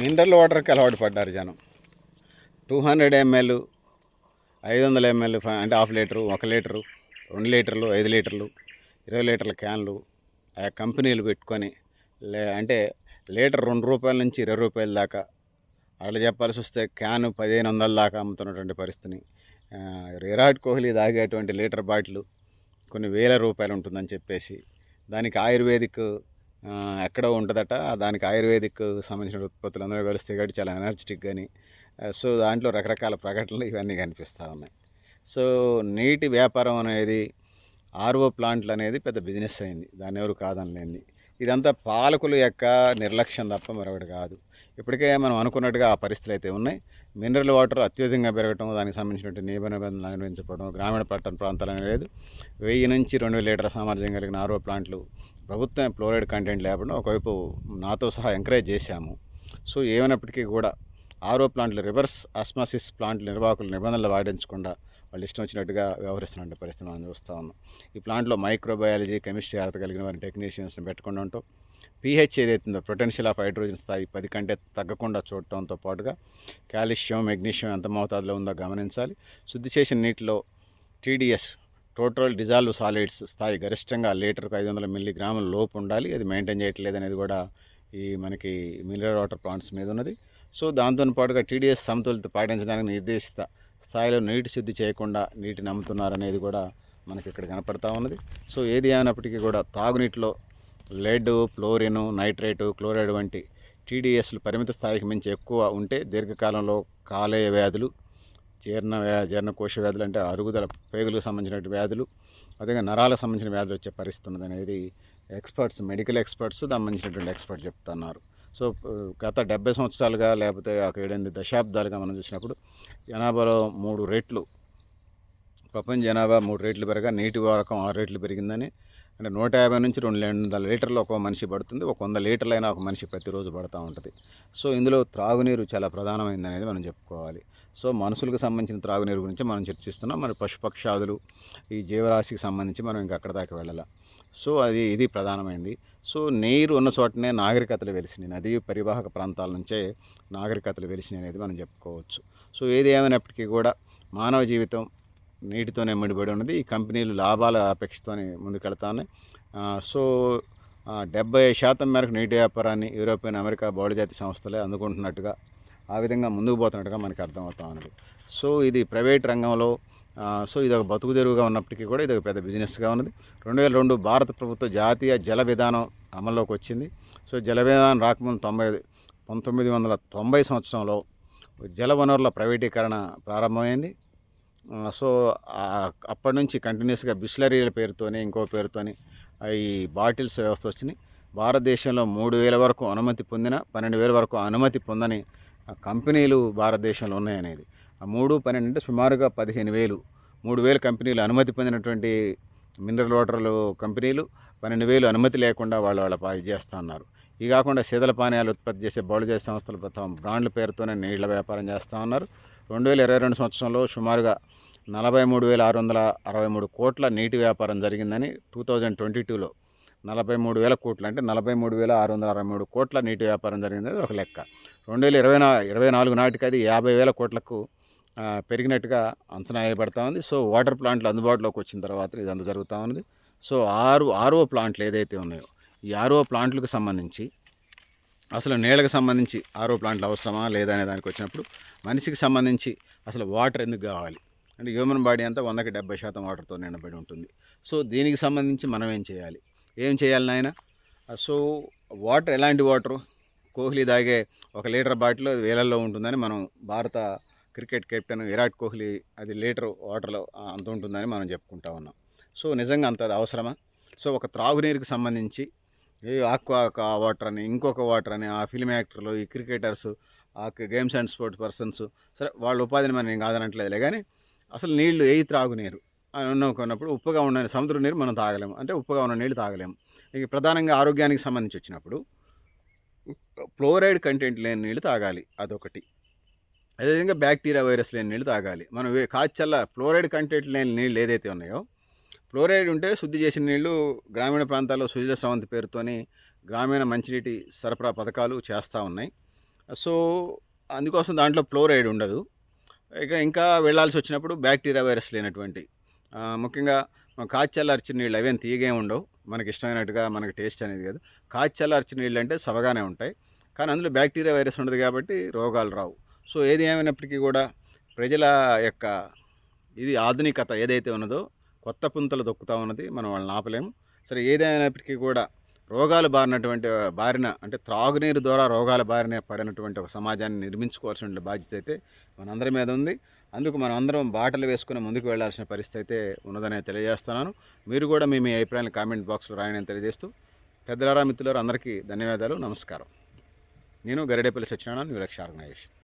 Mineral వాటర్కి అలవాటు పడ్డారు జనం. టూ హండ్రెడ్ ఎంఎల్ ఐదు వందల ఎంఎల్ అంటే హాఫ్ లీటరు ఒక లీటరు రెండు లీటర్లు ఐదు లీటర్లు ఇరవై లీటర్ల క్యాన్లు ఆ కంపెనీలు పెట్టుకొని లే అంటే లీటర్ రెండు రూపాయల నుంచి ఇరవై రూపాయల దాకా అట్లా చెప్పాల్సి వస్తే క్యాను పదిహేను వందల దాకా అమ్ముతున్నటువంటి పరిస్థితిని. విరాట్ కోహ్లీ తాగేటువంటి లీటర్ బాటిల్ కొన్ని వేల రూపాయలు ఉంటుందని చెప్పేసి దానికి ఆయుర్వేదిక్ ఎక్కడో ఉంటుందట. దానికి ఆయుర్వేదిక్ సంబంధించిన ఉత్పత్తులు అందరూ కలిస్తే కాబట్టి చాలా ఎనర్జెటిక్ కానీ సో దాంట్లో రకరకాల ప్రకటనలు ఇవన్నీ కనిపిస్తూ ఉన్నాయి. సో నీటి వ్యాపారం అనేది ఆర్ఓ ప్లాంట్లు అనేది పెద్ద బిజినెస్ అయింది. దాని ఎవరు కాదనలేంది ఇదంతా పాలకుల యొక్క నిర్లక్ష్యం తప్ప మరొకటి కాదు. ఇప్పటికే మనం అనుకున్నట్టుగా ఆ పరిస్థితులు అయితే ఉన్నాయి. మినరల్ వాటర్ అత్యధికంగా పెరగటం దానికి సంబంధించినటువంటి నియమ నిబంధనలు అనుసరించడం గ్రామీణ పట్టణ ప్రాంతాలు లేదు. వెయ్యి నుంచి రెండు వేల లీటర్ల సామర్థ్యం కలిగిన ఆరో ప్లాంట్లు ప్రభుత్వం ఫ్లోరైడ్ కంటెంట్ లేకుండా ఒకవైపు నాతో సహా ఎంకరేజ్ చేశాము. సో ఏమైనప్పటికీ కూడా ఆరో ప్లాంట్లు రివర్స్ ఆస్మాసిస్ ప్లాంట్లు నిర్వాహకుల నిబంధనలు పాటించకుండా వాళ్ళు ఇష్టం వచ్చినట్టుగా వ్యవహరిస్తున్న పరిస్థితి మనం చూస్తూ ఉన్నాం. ఈ ప్లాంట్లో మైక్రోబయాలజీ కెమిస్ట్రీ అర్హత కలిగిన వారి టెక్నీషియన్స్ని పెట్టుకుంటూ ఉంటాం. పీహెచ్ ఏదైతుందో పొటెన్షియల్ ఆఫ్ హైడ్రోజన్ స్థాయి పది కంటే తగ్గకుండా చూడటంతో పాటుగా కాల్షియం మెగ్నీషియం ఎంత మోతాదులో ఉందో గమనించాలి. శుద్ధి చేసిన నీటిలో టీడీఎస్ టోటల్ డిజాల్వ్ సాలిడ్స్ స్థాయి గరిష్టంగా లీటర్కు ఐదు వందల మిల్లీగ్రాముల లోపు ఉండాలి. అది మెయింటైన్ చేయట్లేదు అనేది కూడా ఈ మనకి మినరల్ వాటర్ ప్లాంట్స్ మీద ఉన్నది. సో దాంతో పాటుగా టీడీఎస్ సమతుల్యత పాటించడానికి నిర్దేశిత స్థాయిలో నీటి శుద్ధి చేయకుండా నీటిని అమ్ముతున్నారనేది కూడా మనకి ఇక్కడ కనపడతా ఉన్నది. సో ఏది అయినప్పటికీ కూడా తాగునీటిలో లెడ్ ఫ్లోరిన్ నైట్రేటు క్లోరైడ్ వంటి టీడీఎస్లు పరిమిత స్థాయికి మించి ఎక్కువ ఉంటే దీర్ఘకాలంలో కాలేయ వ్యాధులు జీర్ణ జీర్ణకోశ వ్యాధులు అంటే అరుగుదల పేగులకు సంబంధించిన వ్యాధులు అదేగా నరాలకు సంబంధించిన వ్యాధులు వచ్చే పరిస్థితి ఉన్నది అనేది ఎక్స్పర్ట్స్ మెడికల్ ఎక్స్పర్ట్స్ సంబంధించినటువంటి ఎక్స్పర్ట్ చెప్తున్నారు. సో గత డెబ్బై సంవత్సరాలుగా లేకపోతే ఒక ఏడెనిమిది దశాబ్దాలుగా మనం చూసినప్పుడు జనాభాలో మూడు రెట్లు ప్రపంచ జనాభా మూడు రేట్లు పెరగా నీటి వాడకం ఆరు రేట్లు పెరిగిందని అంటే నూట యాభై నుంచి రెండు వందల లీటర్లు ఒక మనిషి పడుతుంది. ఒక వంద లీటర్లైనా ఒక మనిషి ప్రతిరోజు పడుతూ ఉంటుంది. సో ఇందులో త్రాగునీరు చాలా ప్రధానమైంది అనేది మనం చెప్పుకోవాలి. సో మనుషులకు సంబంధించిన త్రాగునీరు గురించి మనం చర్చిస్తున్నాం. మరి పశుపక్షాదులు ఈ జీవరాశికి సంబంధించి మనం ఇంకా అక్కడ దాకా వెళ్ళాలి. సో అది ఇది ప్రధానమైంది. సో నీరు ఉన్న చోటనే నాగరికతలు వెలిసినాయి. నదీ పరివాహక ప్రాంతాల నుంచే నాగరికతలు వెలిసినాయి అనేది మనం చెప్పుకోవచ్చు. సో ఏది ఏమైనప్పటికీ కూడా మానవ జీవితం నీటితోనే ముడిపడి ఉన్నది. ఈ కంపెనీలు లాభాల అపేక్షతోనే ముందుకెళ్తానే సో డెబ్బై శాతం మేరకు నీటి వ్యాపారాన్ని యూరోపియన్ అమెరికా బహుళజాతి సంస్థలే అందుకుంటున్నట్టుగా ఆ విధంగా ముందుకు పోతున్నట్టుగా మనకి అర్థమవుతా ఉన్నది. సో ఇది ప్రైవేట్ రంగంలో సో ఇది ఒక బతుకు తెరువుగా ఉన్నప్పటికీ కూడా ఇది ఒక పెద్ద బిజినెస్గా ఉన్నది. రెండు వేల రెండు భారత ప్రభుత్వ జాతీయ జల విధానం అమల్లోకి వచ్చింది. సో జల విధానం రాకముందు తొంభై పంతొమ్మిది వందల తొంభై సంవత్సరంలో జల వనరుల ప్రైవేటీకరణ ప్రారంభమైంది. సో అప్పటి నుంచి కంటిన్యూస్గా బిస్లరీల పేరుతోనే ఇంకో పేరుతోని ఈ బాటిల్స్ వ్యవస్థ వచ్చినాయి భారతదేశంలో మూడు వేల వరకు అనుమతి పొందిన పన్నెండు వేల వరకు అనుమతి పొందని ఆ, కంపెనీలు భారతదేశంలో ఉన్నాయనేది. ఆ మూడు పన్నెండు అంటే సుమారుగా పదిహేను వేలు. మూడు వేలు కంపెనీలు అనుమతి పొందినటువంటి మినరల్ వాటర్లు కంపెనీలు పన్నెండు వేలు అనుమతి లేకుండా వాళ్ళు వాళ్ళ చేస్తూ ఉన్నారు. ఇవి కాకుండా శీతల పానీయాలు ఉత్పత్తి చేసే బౌళజాతి సంస్థలు తమ బ్రాండ్ల పేరుతోనే నీళ్ళ వ్యాపారం చేస్తూ ఉన్నారు. రెండు వేల ఇరవై రెండు సంవత్సరంలో సుమారుగా నలభై మూడు వేల ఆరు వందల అరవై మూడు కోట్ల నీటి వ్యాపారం జరిగిందని టూ థౌజండ్ ట్వంటీ టూలో నలభై మూడు వేల కోట్లు అంటే నలభై మూడు వేల ఆరు వందల అరవై మూడు కోట్ల నీటి వ్యాపారం జరిగింది ఒక లెక్క. రెండు వేల ఇరవై నా ఇరవై నాలుగు నాటికి అది యాభై వేల కోట్లకు పెరిగినట్టుగా అంచనా వేయబడతా ఉంది. సో వాటర్ ప్లాంట్లు అందుబాటులోకి వచ్చిన తర్వాత ఇది అంత జరుగుతూ ఉంది సో ఆరు ఆర్ఓ ప్లాంట్లు ఏదైతే ఉన్నాయో ఈ ఆర్ఓ ప్లాంట్లకు సంబంధించి అసలు నీళ్ళకి సంబంధించి ఆరో ప్లాంట్లు అవసరమా లేదా అనే దానికి వచ్చినప్పుడు మనిషికి సంబంధించి అసలు వాటర్ ఎందుకు కావాలి? అంటే హ్యూమన్ బాడీ అంతా వందకి డెబ్బై శాతం వాటర్తో నిండబడి ఉంటుంది. సో దీనికి సంబంధించి మనం ఏం చేయాలి? ఏం చేయాలి నాయన? సో వాటర్ ఎలాంటి వాటరు? కోహ్లీ తాగే ఒక లీటర్ బాటిల్ అది వేలల్లో ఉంటుందని మనం భారత క్రికెట్ కెప్టెన్ విరాట్ కోహ్లీ అది లీటర్ వాటర్లో అంత ఉంటుందని మనం చెప్పుకుంటా ఉన్నాం. సో నిజంగా అంత అది అవసరమా? సో ఒక త్రాగునీరుకి సంబంధించి ఏ ఆక్వా వాటర్ అని ఇంకొక వాటర్ అని ఆ ఫిల్మ్ యాక్టర్లు ఈ క్రికెటర్స్ ఆ గేమ్స్ అండ్ స్పోర్ట్స్ పర్సన్స్ సరే వాళ్ళ ఉపాధిని మనం ఏం కాదనట్లేదులే కానీ అసలు నీళ్ళు ఏ త్రాగునీరు. అని అనుకున్నప్పుడు ఉప్పుగా ఉన్న సముద్ర నీరు మనం తాగలేము అంటే ఉప్పుగా ఉన్న నీళ్ళు తాగలేము ఇక ప్రధానంగా ఆరోగ్యానికి సంబంధించి వచ్చినప్పుడు ఫ్లోరైడ్ కంటెంట్ లేని నీళ్ళు తాగాలి అదొకటి. అదేవిధంగా బ్యాక్టీరియా వైరస్ లేని నీళ్ళు తాగాలి. మనం కాచల్లా కాచల్ల ఫ్లోరైడ్ కంటెంట్ లేని నీళ్ళు ఏదైతే ఉన్నాయో ఫ్లోరైడ్ ఉంటే శుద్ధి చేసిన నీళ్ళు గ్రామీణ ప్రాంతాల్లో సుజల స్రవంతి పేరుతోని గ్రామీణ మంచినీటి సరఫరా పథకాలు చేస్తూ ఉన్నాయి. సో అందుకోసం దాంట్లో ఫ్లోరైడ్ ఉండదు. ఇక ఇంకా వెళ్ళాల్సి వచ్చినప్పుడు బ్యాక్టీరియా వైరస్ లేనటువంటి ముఖ్యంగా మనం కాచి నీళ్ళు అవేం తీయగే ఉండవు. మనకి ఇష్టమైనట్టుగా మనకి టేస్ట్ అనేది కాదు. కాచి చల్లార్చిన నీళ్ళు అంటే సవగానే ఉంటాయి. కానీ అందులో బ్యాక్టీరియా వైరస్ ఉండదు కాబట్టి రోగాలు రావు. సో ఏది ఏమైనప్పటికీ కూడా ప్రజల యొక్క ఇది ఆధునికత ఏదైతే ఉన్నదో కొత్త పుంతలు దొక్కుతూ ఉన్నది మనం వాళ్ళని ఆపలేము. సరే ఏదైనప్పటికీ కూడా రోగాలు బారినటువంటి బారిన అంటే త్రాగునీరు ద్వారా రోగాల బారిన పడినటువంటి ఒక సమాజాన్ని నిర్మించుకోవాల్సిన బాధ్యత అయితే మనందరి మీద ఉంది. అందుకు మనం అందరం బాటలు వేసుకుని ముందుకు వెళ్ళాల్సిన పరిస్థితి అయితే ఉన్నదని తెలియజేస్తున్నాను. మీరు కూడా మీ మీ అభిప్రాయాలు కామెంట్ బాక్స్లో రాయని తెలియజేస్తూ పెద్దలారా మిత్రులారా అందరికీ ధన్యవాదాలు. నమస్కారం. నేను గరిడేపల్లి సత్యనారాయణ విలక్ష ఆర్గనైజేషన్